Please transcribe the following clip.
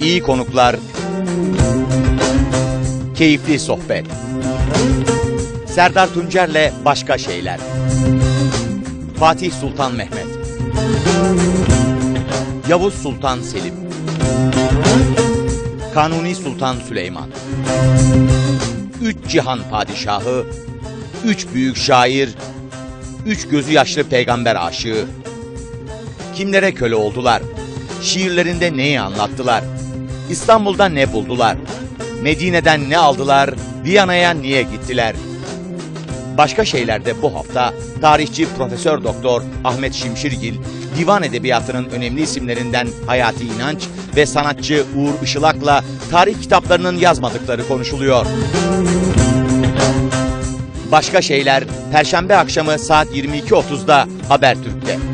iyi konuklar, keyifli sohbet. Serdar Tuncer'le başka şeyler. Fatih Sultan Mehmet. Yavuz Sultan Selim. Kanuni Sultan Süleyman. Üç cihan padişahı, üç büyük şair, üç gözü yaşlı peygamber aşığı. Kimlere köle oldular? Şiirlerinde neyi anlattılar? İstanbul'da ne buldular? Medine'den ne aldılar? Viyana'ya niye gittiler? Başka şeylerde bu hafta tarihçi Profesör Doktor Ahmet Şimşirgil, divan edebiyatının önemli isimlerinden Hayati İnanç ve sanatçı Uğur Işılak'la tarih kitaplarının yazmadıkları konuşuluyor. Başka şeyler Perşembe akşamı saat 22.30'da Habertürk'te.